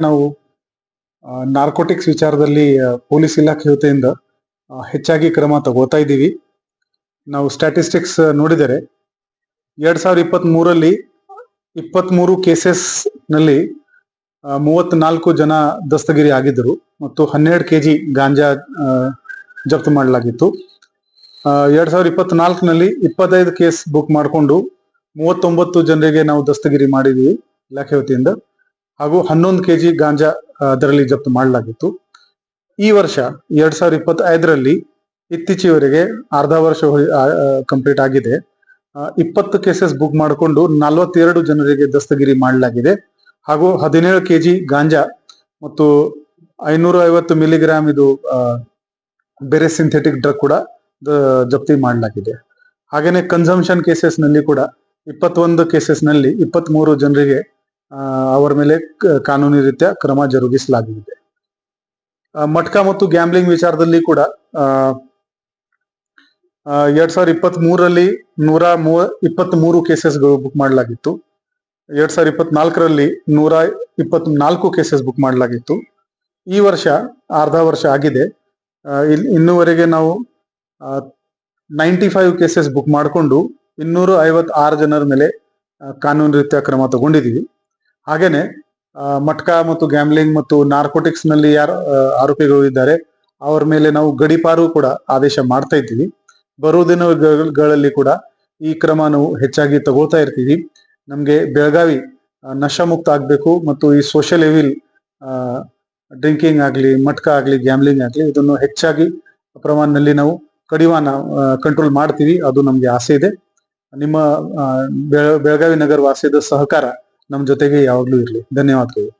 ನಾವು ನಾರ್ಕೋಟಿಕ್ಸ್ ವಿಚಾರದಲ್ಲಿ ಪೊಲೀಸ್ ಇಲಾಖೆ ವತಿಯಿಂದ ಹೆಚ್ಚಾಗಿ ಕ್ರಮ ತಗೋತಾ ಇದ್ದೀವಿ. ನಾವು ಸ್ಟ್ಯಾಟಿಸ್ಟಿಕ್ಸ್ ನೋಡಿದರೆ ಎರಡ್ ಸಾವಿರದ ಇಪ್ಪತ್ತ್ ಮೂರಲ್ಲಿ ಇಪ್ಪತ್ತ್ ಮೂರು ಕೇಸಸ್ನಲ್ಲಿ ಮೂವತ್ನಾಲ್ಕು ಜನ ದಸ್ತಗಿರಿ ಆಗಿದ್ದರು ಮತ್ತು ಹನ್ನೆರಡು ಕೆಜಿ ಗಾಂಜಾ ಆ, ಜಪ್ತು ಮಾಡಲಾಗಿತ್ತು. ಎರಡ್ ಸಾವಿರದ ಇಪ್ಪತ್ನಾಲ್ಕನಲ್ಲಿ ಇಪ್ಪತ್ತೈದು ಕೇಸ್ ಬುಕ್ ಮಾಡಿಕೊಂಡು ಮೂವತ್ತೊಂಬತ್ತು ಜನರಿಗೆ ನಾವು ದಸ್ತಗಿರಿ ಮಾಡಿದ್ವಿ ಇಲಾಖೆ ವತಿಯಿಂದ. ಹಾಗೂ ಹನ್ನೊಂದು ಕೆಜಿ ಗಾಂಜಾ ಅದರಲ್ಲಿ ಜಪ್ತು ಮಾಡಲಾಗಿತ್ತು. ಈ ವರ್ಷ ಎರಡ್ ಸಾವಿರದ ಇಪ್ಪತ್ತೈದರಲ್ಲಿ ಇತ್ತೀಚೆವರೆಗೆ ಅರ್ಧ ವರ್ಷ ಕಂಪ್ಲೀಟ್ ಆಗಿದೆ. ಇಪ್ಪತ್ತು ಕೇಸಸ್ ಬುಕ್ ಮಾಡಿಕೊಂಡು ನಲವತ್ತೆರಡು ಜನರಿಗೆ ದಸ್ತಗಿರಿ ಮಾಡಲಾಗಿದೆ. ಹಾಗೂ ಹದಿನೇಳು ಕೆಜಿ ಗಾಂಜಾ ಮತ್ತು ಐನೂರ ಐವತ್ತು ಮಿಲಿಗ್ರಾಮ್ ಇದು ಬೇರೆ ಸಿಂಥೆಟಿಕ್ ಡ್ರಗ್ ಕೂಡ ಜಪ್ತಿ ಮಾಡಲಾಗಿದೆ. ಹಾಗೇನೆ ಕನ್ಸಂಪ್ಷನ್ ಕೇಸಸ್ನಲ್ಲಿ ಕೂಡ ಇಪ್ಪತ್ತೊಂದು ಕೇಸಸ್ನಲ್ಲಿ ಇಪ್ಪತ್ತ್ ಮೂರು ಜನರಿಗೆ ಅವರ ಮೇಲೆ ಕಾನೂನು ರೀತ್ಯ ಕ್ರಮ ಜರುಗಿಸಲಾಗಿದೆ. ಮಟ್ಕ ಮತ್ತು ಗ್ಯಾಂಬ್ಲಿಂಗ್ ವಿಚಾರದಲ್ಲಿ ಕೂಡ ಎರಡ್ ಸಾವಿರದ ಇಪ್ಪತ್ತ್ ಮೂರರಲ್ಲಿ ನೂರ ಮೂವ ಇಪ್ಪತ್ತ್ ಮೂರು ಕೇಸಸ್ಗಳು ಬುಕ್ ಮಾಡಲಾಗಿತ್ತು. ಎರಡ್ ಸಾವಿರದ ಇಪ್ಪತ್ನಾಲ್ಕರಲ್ಲಿ ನೂರ ಇಪ್ಪತ್ತ್ ನಾಲ್ಕು ಕೇಸಸ್ ಬುಕ್ ಮಾಡಲಾಗಿತ್ತು. ಈ ವರ್ಷ ಅರ್ಧ ವರ್ಷ ಆಗಿದೆ. ಇನ್ನೂವರೆಗೆ ನಾವು ನೈಂಟಿ ಫೈವ್ ಕೇಸಸ್ ಬುಕ್ ಮಾಡಿಕೊಂಡು ಇನ್ನೂರ ಐವತ್ತಾರು ಜನರ ಮೇಲೆ ಕಾನೂನು ರೀತ್ಯ ಕ್ರಮ ತಗೊಂಡಿದೀವಿ ಹಾಗೇನೆ ಮಟ್ಕಾ ಮತ್ತು ಗ್ಯಾಮ್ಲಿಂಗ್ ಮತ್ತು ನಾರ್ಕೋಟಿಕ್ಸ್ನಲ್ಲಿ ಯಾರು ಆರೋಪಿಗಳು ಇದ್ದಾರೆ, ಅವರ ಮೇಲೆ ನಾವು ಗಡಿಪಾರು ಕೂಡ ಆದೇಶ ಮಾಡ್ತಾ ಇದ್ದೀವಿ. ಬರುವ ದಿನಗಳಲ್ಲಿ ಕೂಡ ಈ ಕ್ರಮ ನಾವು ಹೆಚ್ಚಾಗಿ ತಗೋತಾ ಇರ್ತೀವಿ. ನಮ್ಗೆ ಬೆಳಗಾವಿ ನಶಾ ನಶಾಮುಕ್ತ ಆಗ್ಬೇಕು ಮತ್ತು ಈ ಸೋಷಿಯಲ್ ಎವಿಲ್ ಡ್ರಿಂಕಿಂಗ್ ಆಗ್ಲಿ, ಮಟ್ಕ ಆಗ್ಲಿ ಗ್ಯಾಮ್ಲಿಂಗ್ ಆಗ್ಲಿ, ಇದನ್ನು ಹೆಚ್ಚಾಗಿ ಪ್ರಮಾಣದಲ್ಲಿ ನಾವು ಕಡಿವಾನ ಕಂಟ್ರೋಲ್ ಮಾಡ್ತೀವಿ. ಅದು ನಮ್ಗೆ ಆಸೆ ಇದೆ. ನಿಮ್ಮ ಬೆಳ- ಬೆಳಗಾವಿ ನಗರ ವಾಸಿಯದ ಸಹಕಾರ ನಮ್ಮ ಜೊತೆಗೆ ಯಾವಾಗ್ಲೂ ಇರಲಿ. ಧನ್ಯವಾದಗಳು.